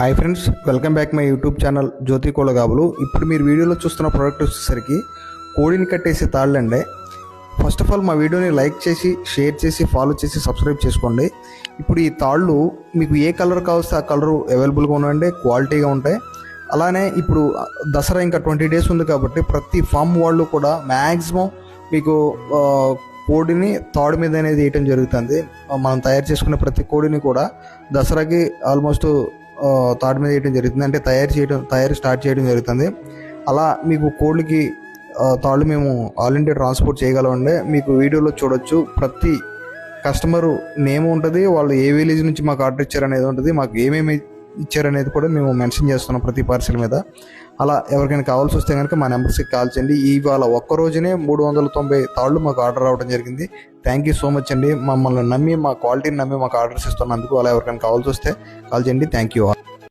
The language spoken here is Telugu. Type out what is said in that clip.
Hi friends welcome back my YouTube channel Jyothi కోలగాబులు ఇప్పుడు మీరు వీడియోలో చూస్తున్న ప్రోడక్ట్ వచ్చేసరికి కోడిని కట్టేసే తాళ్ళండి ఫస్ట్ ఆఫ్ ఆల్ మా వీడియోని లైక్ చేసి షేర్ చేసి ఫాలో చేసి సబ్స్క్రైబ్ చేసుకోండి. ఇప్పుడు ఈ తాళ్ళు మీకు ఏ కలర్ కావస్తే ఆ కలర్ అవైలబుల్గా ఉండండి క్వాలిటీగా ఉంటాయి. అలానే ఇప్పుడు దసరా ఇంకా ట్వంటీ డేస్ ఉంది కాబట్టి ప్రతి ఫామ్ వాళ్ళు కూడా మ్యాక్సిమం మీకు కోడిని తాడు మీద అనేది వేయటం జరుగుతుంది. మనం తయారు చేసుకునే ప్రతి కోడిని కూడా దసరాకి ఆల్మోస్ట్ ఆ, మీద వేయడం జరుగుతుంది. అంటే తయారు చేయడం తయారు స్టార్ట్ చేయడం జరుగుతుంది. అలా మీకు కోళ్ళకి తాళ్ళు మేము ఆల్ ఇండియా ట్రాన్స్పోర్ట్ చేయగలమండి. మీకు వీడియోలో చూడొచ్చు. ప్రతి కస్టమర్ నేమ్ ఉంటుంది. వాళ్ళు ఏ విలేజ్ నుంచి మాకు ఆర్డర్ ఇచ్చారనేది ఉంటుంది. మాకు ఏమేమి ఇచ్చారనేది కూడా మేము మెన్షన్ చేస్తున్నాం ప్రతి పార్సిల్ మీద. అలా ఎవరికైనా కావాల్సి వస్తే కనుక మా నెంబర్స్కి కాల్ చేయండి. ఇవాళ ఒక్క రోజునే మూడు వందల తొంభై తాళ్ళు మాకు ఆర్డర్ రావడం జరిగింది. థ్యాంక్ యూ సో మచ్ అండి. మమ్మల్ని నమ్మి మా క్వాలిటీని నమ్మి మాకు ఆర్డర్స్ ఇస్తున్నందుకు అలా ఎవరికైనా కావాల్సి వస్తే కాల్ చేయండి. Thank you